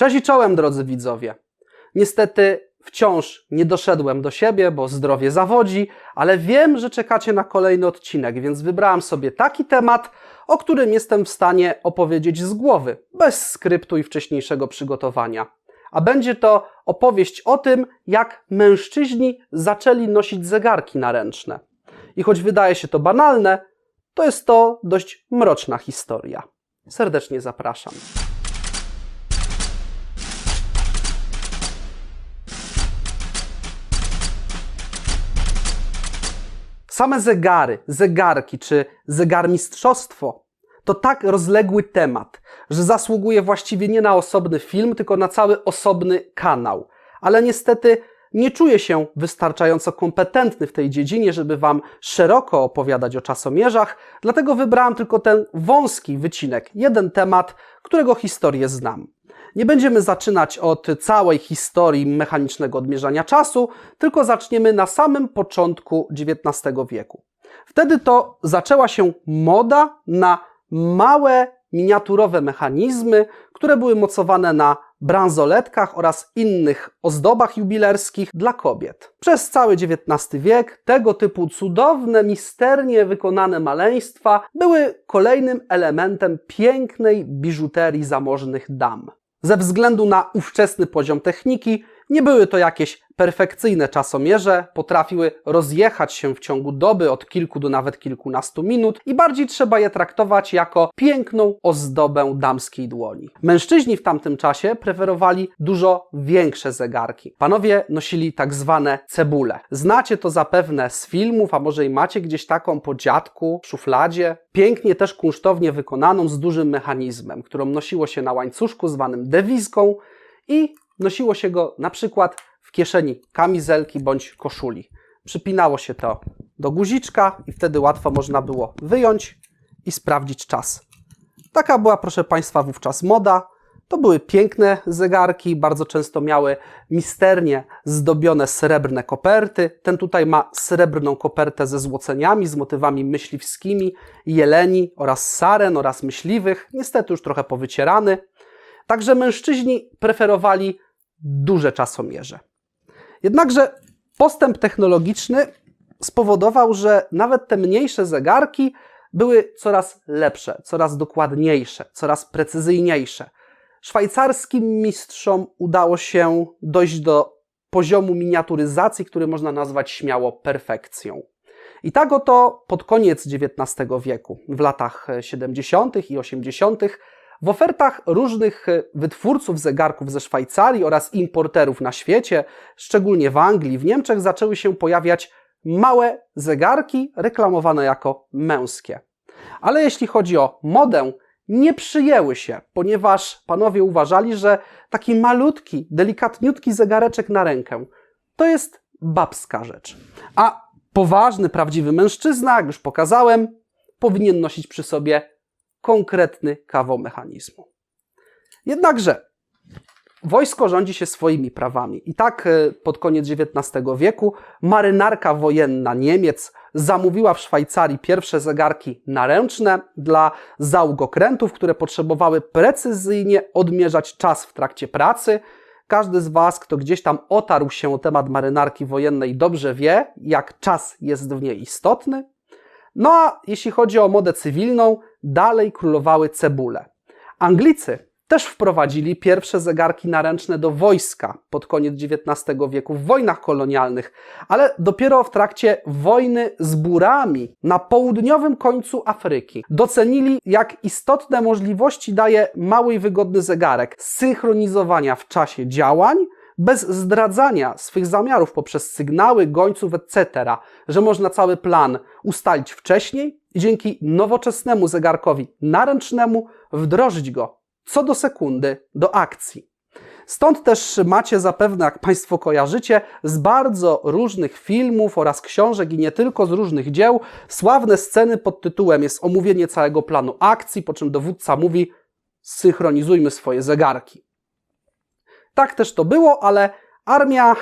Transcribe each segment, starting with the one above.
Cześć i czołem, drodzy widzowie. Niestety wciąż nie doszedłem do siebie, bo zdrowie zawodzi, ale wiem, że czekacie na kolejny odcinek, więc wybrałem sobie taki temat, o którym jestem w stanie opowiedzieć z głowy, bez skryptu i wcześniejszego przygotowania. A będzie to opowieść o tym, jak mężczyźni zaczęli nosić zegarki naręczne. I choć wydaje się to banalne, to jest to dość mroczna historia. Serdecznie zapraszam. Same zegary, zegarki czy zegarmistrzostwo to tak rozległy temat, że zasługuje właściwie nie na osobny film, tylko na cały osobny kanał. Ale niestety nie czuję się wystarczająco kompetentny w tej dziedzinie, żeby Wam szeroko opowiadać o czasomierzach, dlatego wybrałem tylko ten wąski wycinek, jeden temat, którego historię znam. Nie będziemy zaczynać od całej historii mechanicznego odmierzania czasu, tylko zaczniemy na samym początku XIX wieku. Wtedy to zaczęła się moda na małe, miniaturowe mechanizmy, które były mocowane na bransoletkach oraz innych ozdobach jubilerskich dla kobiet. Przez cały XIX wiek tego typu cudowne, misternie wykonane maleństwa były kolejnym elementem pięknej biżuterii zamożnych dam. Ze względu na ówczesny poziom techniki, nie były to jakieś perfekcyjne czasomierze, potrafiły rozjechać się w ciągu doby od kilku do nawet kilkunastu minut i bardziej trzeba je traktować jako piękną ozdobę damskiej dłoni. Mężczyźni w tamtym czasie preferowali dużo większe zegarki. Panowie nosili tak zwane cebule. Znacie to zapewne z filmów, a może i macie gdzieś taką po dziadku, w szufladzie. Pięknie też kunsztownie wykonaną z dużym mechanizmem, którą nosiło się na łańcuszku zwanym dewizką i nosiło się go na przykład w kieszeni kamizelki bądź koszuli. Przypinało się to do guziczka i wtedy łatwo można było wyjąć i sprawdzić czas. Taka była, proszę Państwa, wówczas moda. To były piękne zegarki, bardzo często miały misternie zdobione srebrne koperty. Ten tutaj ma srebrną kopertę ze złoceniami, z motywami myśliwskimi, jeleni oraz saren oraz myśliwych, niestety już trochę powycierany. Także mężczyźni preferowali duże czasomierze. Jednakże postęp technologiczny spowodował, że nawet te mniejsze zegarki były coraz lepsze, coraz dokładniejsze, coraz precyzyjniejsze. Szwajcarskim mistrzom udało się dojść do poziomu miniaturyzacji, który można nazwać śmiało perfekcją. I tak oto pod koniec XIX wieku, w latach 70. i 80., w ofertach różnych wytwórców zegarków ze Szwajcarii oraz importerów na świecie, szczególnie w Anglii, w Niemczech, zaczęły się pojawiać małe zegarki reklamowane jako męskie. Ale jeśli chodzi o modę, nie przyjęły się, ponieważ panowie uważali, że taki malutki, delikatniutki zegareczek na rękę to jest babska rzecz. A poważny, prawdziwy mężczyzna, jak już pokazałem, powinien nosić przy sobie konkretny kawał mechanizmu. Jednakże wojsko rządzi się swoimi prawami. I tak e, pod koniec XIX wieku marynarka wojenna Niemiec zamówiła w Szwajcarii pierwsze zegarki naręczne dla załogokrętów, które potrzebowały precyzyjnie odmierzać czas w trakcie pracy. Każdy z Was, kto gdzieś tam otarł się o temat marynarki wojennej, dobrze wie, jak czas jest w niej istotny. No a jeśli chodzi o modę cywilną, dalej królowały cebule. Anglicy też wprowadzili pierwsze zegarki naręczne do wojska pod koniec XIX wieku w wojnach kolonialnych, ale dopiero w trakcie wojny z Burami na południowym końcu Afryki docenili, jak istotne możliwości daje mały i wygodny zegarek synchronizowania w czasie działań bez zdradzania swych zamiarów poprzez sygnały, gońców, etc., że można cały plan ustalić wcześniej i dzięki nowoczesnemu zegarkowi naręcznemu wdrożyć go co do sekundy do akcji. Stąd też macie zapewne, jak Państwo kojarzycie, z bardzo różnych filmów oraz książek i nie tylko z różnych dzieł, sławne sceny pod tytułem jest omówienie całego planu akcji, po czym dowódca mówi synchronizujmy swoje zegarki. Tak też to było, ale armia,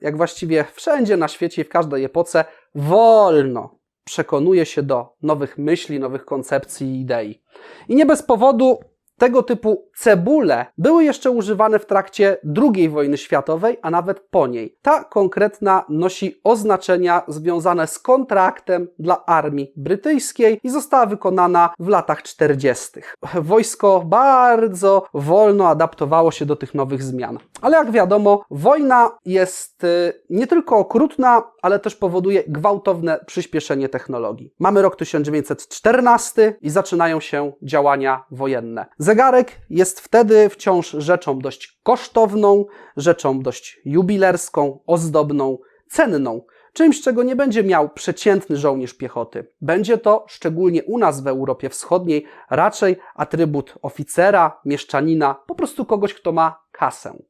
jak właściwie wszędzie na świecie i w każdej epoce, wolno przekonuje się do nowych myśli, nowych koncepcji i idei. I nie bez powodu Tego typu cebule były jeszcze używane w trakcie II wojny światowej, a nawet po niej. Ta konkretna nosi oznaczenia związane z kontraktem dla armii brytyjskiej i została wykonana w latach 40. Wojsko bardzo wolno adaptowało się do tych nowych zmian. Ale jak wiadomo, wojna jest y, nie tylko okrutna, ale też powoduje gwałtowne przyspieszenie technologii. Mamy rok 1914 i zaczynają się działania wojenne. Zegarek jest wtedy wciąż rzeczą dość kosztowną, rzeczą dość jubilerską, ozdobną, cenną. Czymś, czego nie będzie miał przeciętny żołnierz piechoty. Będzie to, szczególnie u nas w Europie Wschodniej, raczej atrybut oficera, mieszczanina, po prostu kogoś, kto ma kasę.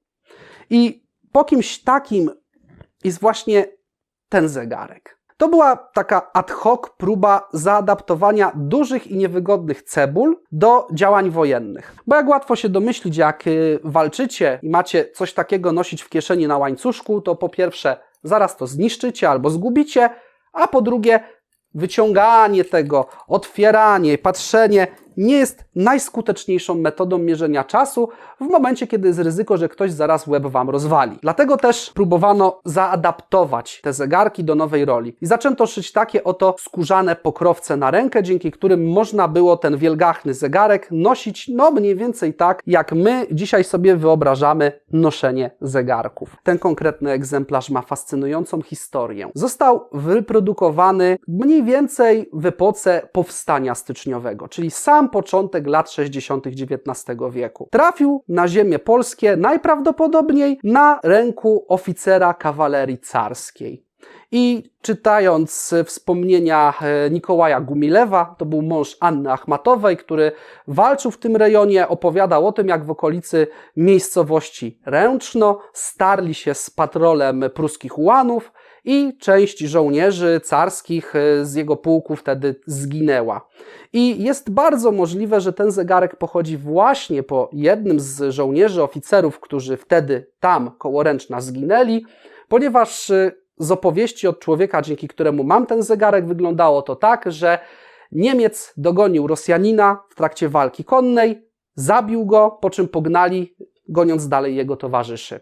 I po kimś takim jest właśnie ten zegarek. To była taka ad hoc próba zaadaptowania dużych i niewygodnych cebul do działań wojennych. Bo jak łatwo się domyślić, jak y, walczycie i macie coś takiego nosić w kieszeni na łańcuszku, to po pierwsze zaraz to zniszczycie albo zgubicie, a po drugie wyciąganie tego, otwieranie, patrzenie nie jest najskuteczniejszą metodą mierzenia czasu w momencie, kiedy jest ryzyko, że ktoś zaraz łeb Wam rozwali. Dlatego też próbowano zaadaptować te zegarki do nowej roli. I zaczęto szyć takie oto skórzane pokrowce na rękę, dzięki którym można było ten wielgachny zegarek nosić, no mniej więcej tak, jak my dzisiaj sobie wyobrażamy noszenie zegarków. Ten konkretny egzemplarz ma fascynującą historię. Został wyprodukowany mniej więcej w epoce powstania styczniowego, czyli sam początek lat 60. XIX wieku. Trafił na ziemię polskie najprawdopodobniej na ręku oficera kawalerii carskiej. I czytając wspomnienia e, Nikołaja Gumilewa, to był mąż Anny Achmatowej, który walczył w tym rejonie, opowiadał o tym, jak w okolicy miejscowości Ręczno starli się z patrolem pruskich ułanów i część żołnierzy carskich e, z jego pułku wtedy zginęła. I jest bardzo możliwe, że ten zegarek pochodzi właśnie po jednym z żołnierzy, oficerów, którzy wtedy tam koło Ręczna zginęli, ponieważ e, z opowieści od człowieka, dzięki któremu mam ten zegarek, wyglądało to tak, że Niemiec dogonił Rosjanina w trakcie walki konnej, zabił go, po czym pognali, goniąc dalej jego towarzyszy.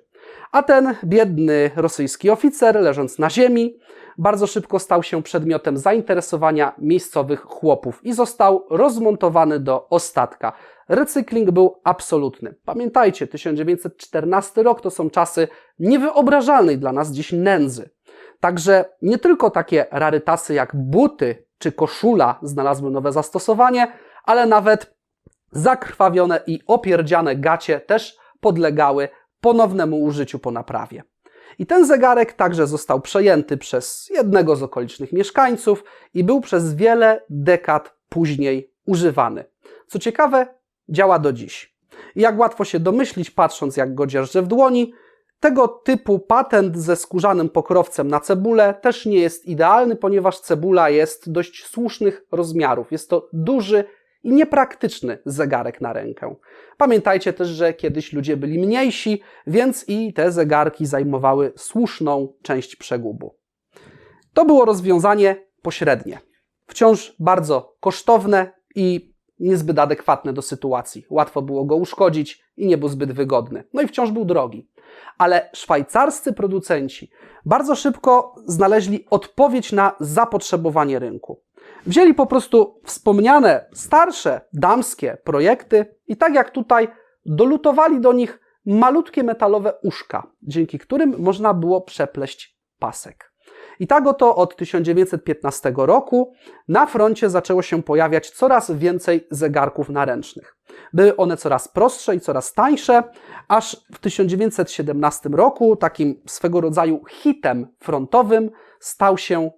A ten biedny rosyjski oficer, leżąc na ziemi, bardzo szybko stał się przedmiotem zainteresowania miejscowych chłopów i został rozmontowany do ostatka. Recykling był absolutny. Pamiętajcie, 1914 rok to są czasy niewyobrażalnej dla nas dziś nędzy. Także nie tylko takie rarytasy jak buty czy koszula znalazły nowe zastosowanie, ale nawet zakrwawione i opierdziane gacie też podlegały ponownemu użyciu po naprawie. I ten zegarek także został przejęty przez jednego z okolicznych mieszkańców i był przez wiele dekad później używany. Co ciekawe, działa do dziś. I jak łatwo się domyślić, patrząc jak go dzierżę w dłoni, tego typu patent ze skórzanym pokrowcem na cebulę też nie jest idealny, ponieważ cebula jest dość słusznych rozmiarów. Jest to duży i niepraktyczny zegarek na rękę. Pamiętajcie też, że kiedyś ludzie byli mniejsi, więc i te zegarki zajmowały słuszną część przegubu. To było rozwiązanie pośrednie. Wciąż bardzo kosztowne i niezbyt adekwatne do sytuacji. Łatwo było go uszkodzić i nie był zbyt wygodny. No i wciąż był drogi. Ale szwajcarscy producenci bardzo szybko znaleźli odpowiedź na zapotrzebowanie rynku. Wzięli po prostu wspomniane starsze damskie projekty i tak jak tutaj dolutowali do nich malutkie metalowe uszka, dzięki którym można było przepleść pasek. I tak oto od 1915 roku na froncie zaczęło się pojawiać coraz więcej zegarków naręcznych. Były one coraz prostsze i coraz tańsze, aż w 1917 roku takim swego rodzaju hitem frontowym stał się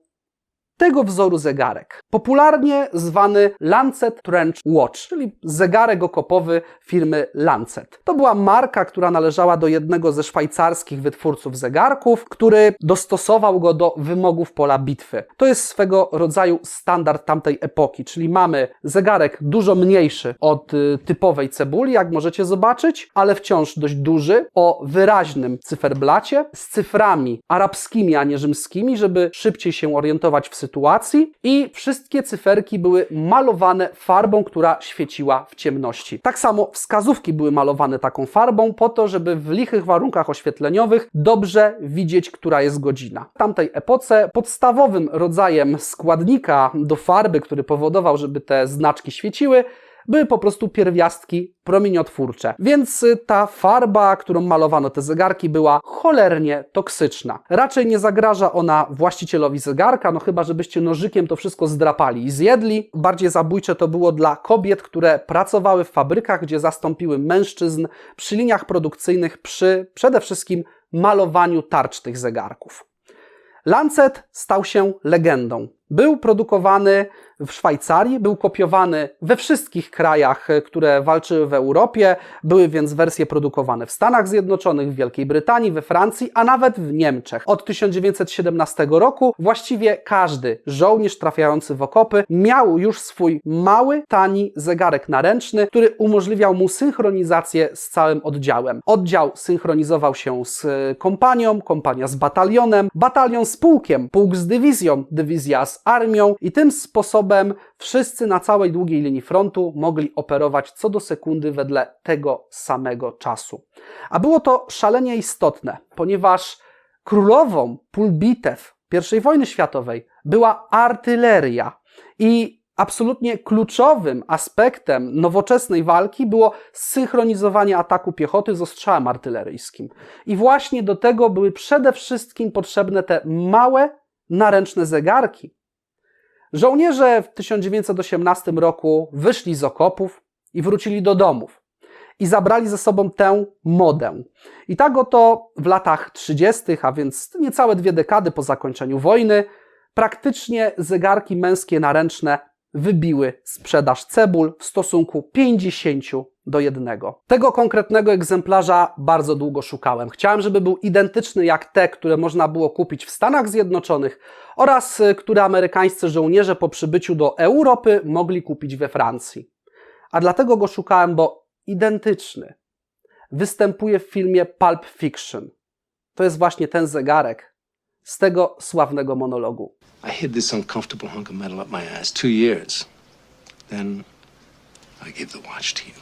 tego wzoru zegarek. Popularnie zwany Lancet Trench Watch, czyli zegarek okopowy firmy Lancet. To była marka, która należała do jednego ze szwajcarskich wytwórców zegarków, który dostosował go do wymogów pola bitwy. To jest swego rodzaju standard tamtej epoki, czyli mamy zegarek dużo mniejszy od y, typowej cebuli, jak możecie zobaczyć, ale wciąż dość duży, o wyraźnym cyferblacie, z cyframi arabskimi, a nie rzymskimi, żeby szybciej się orientować w sytuacji i wszystkie wszystkie cyferki były malowane farbą, która świeciła w ciemności. Tak samo wskazówki były malowane taką farbą po to, żeby w lichych warunkach oświetleniowych dobrze widzieć, która jest godzina. W tamtej epoce podstawowym rodzajem składnika do farby, który powodował, żeby te znaczki świeciły, były po prostu pierwiastki promieniotwórcze. Więc y, ta farba, którą malowano te zegarki, była cholernie toksyczna. Raczej nie zagraża ona właścicielowi zegarka, no chyba żebyście nożykiem to wszystko zdrapali i zjedli. Bardziej zabójcze to było dla kobiet, które pracowały w fabrykach, gdzie zastąpiły mężczyzn przy liniach produkcyjnych przy przede wszystkim malowaniu tarcz tych zegarków. Lancet stał się legendą. Był produkowany w Szwajcarii, był kopiowany we wszystkich krajach, e, które walczyły w Europie. Były więc wersje produkowane w Stanach Zjednoczonych, w Wielkiej Brytanii, we Francji, a nawet w Niemczech. Od 1917 roku właściwie każdy żołnierz trafiający w okopy miał już swój mały, tani zegarek naręczny, który umożliwiał mu synchronizację z całym oddziałem. Oddział synchronizował się z e, kompanią, kompania z batalionem, batalion z pułkiem, pułk z dywizją, dywizja z armią i tym sposobem wszyscy na całej długiej linii frontu mogli operować co do sekundy wedle tego samego czasu. A było to szalenie istotne, ponieważ królową pól bitew I wojny światowej była artyleria i absolutnie kluczowym aspektem nowoczesnej walki było synchronizowanie ataku piechoty z ostrzałem artyleryjskim. I właśnie do tego były przede wszystkim potrzebne te małe, naręczne zegarki. Żołnierze w 1918 roku wyszli z okopów i wrócili do domów i zabrali ze sobą tę modę. I tak oto w latach 30., a więc niecałe dwie dekady po zakończeniu wojny, praktycznie zegarki męskie naręczne wybiły sprzedaż cebul w stosunku 50 do 1. Tego konkretnego egzemplarza bardzo długo szukałem. Chciałem, żeby był identyczny jak te, które można było kupić w Stanach Zjednoczonych oraz y, które amerykańscy żołnierze po przybyciu do Europy mogli kupić we Francji. A dlatego go szukałem, bo identyczny. Występuje w filmie Pulp Fiction. To jest właśnie ten zegarek z tego sławnego monologu. I hid this uncomfortable hunk of metal up my ass two years. Then I gave the watch to you.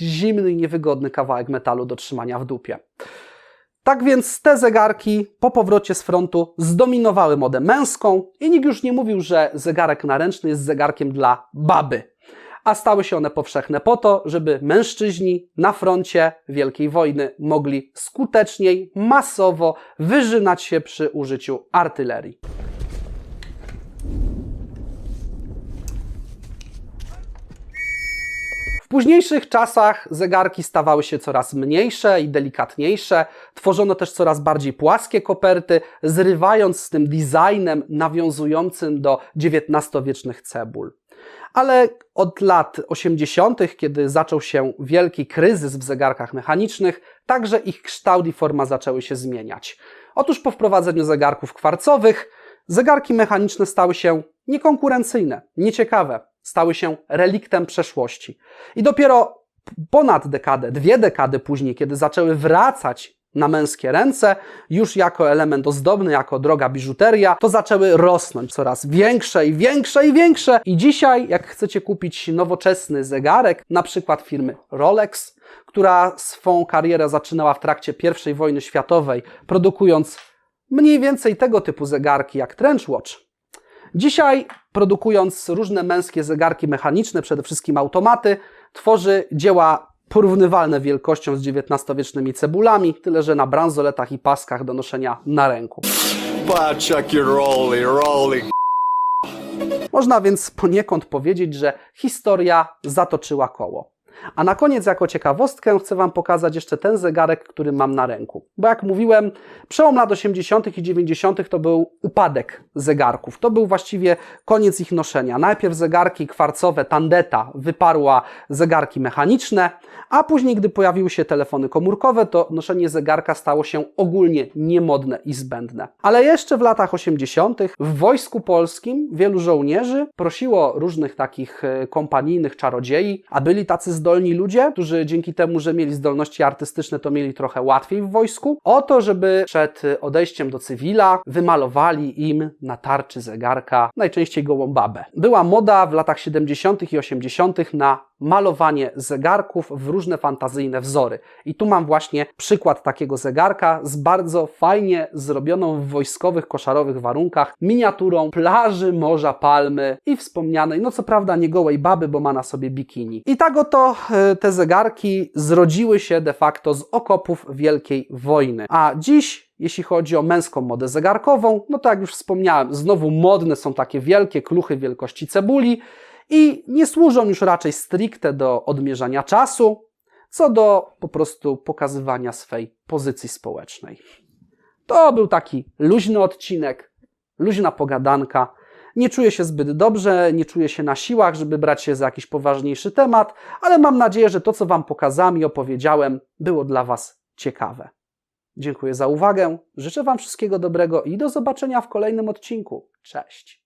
zimny i niewygodny kawałek metalu do trzymania w dupie. Tak więc te zegarki po powrocie z frontu zdominowały modę męską i nikt już nie mówił, że zegarek naręczny jest zegarkiem dla baby. A stały się one powszechne po to, żeby mężczyźni na froncie Wielkiej Wojny mogli skuteczniej, masowo wyżynać się przy użyciu artylerii. W późniejszych czasach zegarki stawały się coraz mniejsze i delikatniejsze. Tworzono też coraz bardziej płaskie koperty, zrywając z tym designem nawiązującym do XIX-wiecznych cebul. Ale od lat 80., kiedy zaczął się wielki kryzys w zegarkach mechanicznych, także ich kształt i forma zaczęły się zmieniać. Otóż po wprowadzeniu zegarków kwarcowych, zegarki mechaniczne stały się niekonkurencyjne, nieciekawe, stały się reliktem przeszłości. I dopiero ponad dekadę, dwie dekady później, kiedy zaczęły wracać na męskie ręce, już jako element ozdobny, jako droga biżuteria, to zaczęły rosnąć coraz większe i większe i większe. I dzisiaj, jak chcecie kupić nowoczesny zegarek, na przykład firmy Rolex, która swą karierę zaczynała w trakcie I wojny światowej, produkując mniej więcej tego typu zegarki jak Trench Watch, Dzisiaj, produkując różne męskie zegarki mechaniczne, przede wszystkim automaty, tworzy dzieła porównywalne wielkością z XIX-wiecznymi cebulami, tyle że na bransoletach i paskach do noszenia na ręku. Rolling, rolling. Można więc poniekąd powiedzieć, że historia zatoczyła koło. A na koniec, jako ciekawostkę, chcę Wam pokazać jeszcze ten zegarek, który mam na ręku. Bo jak mówiłem, przełom lat 80. i 90. to był upadek zegarków. To był właściwie koniec ich noszenia. Najpierw zegarki kwarcowe Tandeta wyparła zegarki mechaniczne, a później, gdy pojawiły się telefony komórkowe, to noszenie zegarka stało się ogólnie niemodne i zbędne. Ale jeszcze w latach 80. w Wojsku Polskim wielu żołnierzy prosiło różnych takich e, kompanijnych czarodziei, a byli tacy zdolni, zdolni ludzie, którzy dzięki temu, że mieli zdolności artystyczne, to mieli trochę łatwiej w wojsku, o to, żeby przed odejściem do cywila wymalowali im na tarczy zegarka najczęściej gołą babę. Była moda w latach 70. i 80. na malowanie zegarków w różne fantazyjne wzory. I tu mam właśnie przykład takiego zegarka z bardzo fajnie zrobioną w wojskowych, koszarowych warunkach miniaturą plaży, morza, palmy i wspomnianej, no co prawda nie gołej baby, bo ma na sobie bikini. I tak oto e, te zegarki zrodziły się de facto z okopów Wielkiej Wojny. A dziś jeśli chodzi o męską modę zegarkową, no to jak już wspomniałem, znowu modne są takie wielkie kluchy wielkości cebuli i nie służą już raczej stricte do odmierzania czasu, co do po prostu pokazywania swej pozycji społecznej. To był taki luźny odcinek, luźna pogadanka. Nie czuję się zbyt dobrze, nie czuję się na siłach, żeby brać się za jakiś poważniejszy temat, ale mam nadzieję, że to, co Wam pokazałem i opowiedziałem, było dla Was ciekawe. Dziękuję za uwagę, życzę Wam wszystkiego dobrego i do zobaczenia w kolejnym odcinku. Cześć!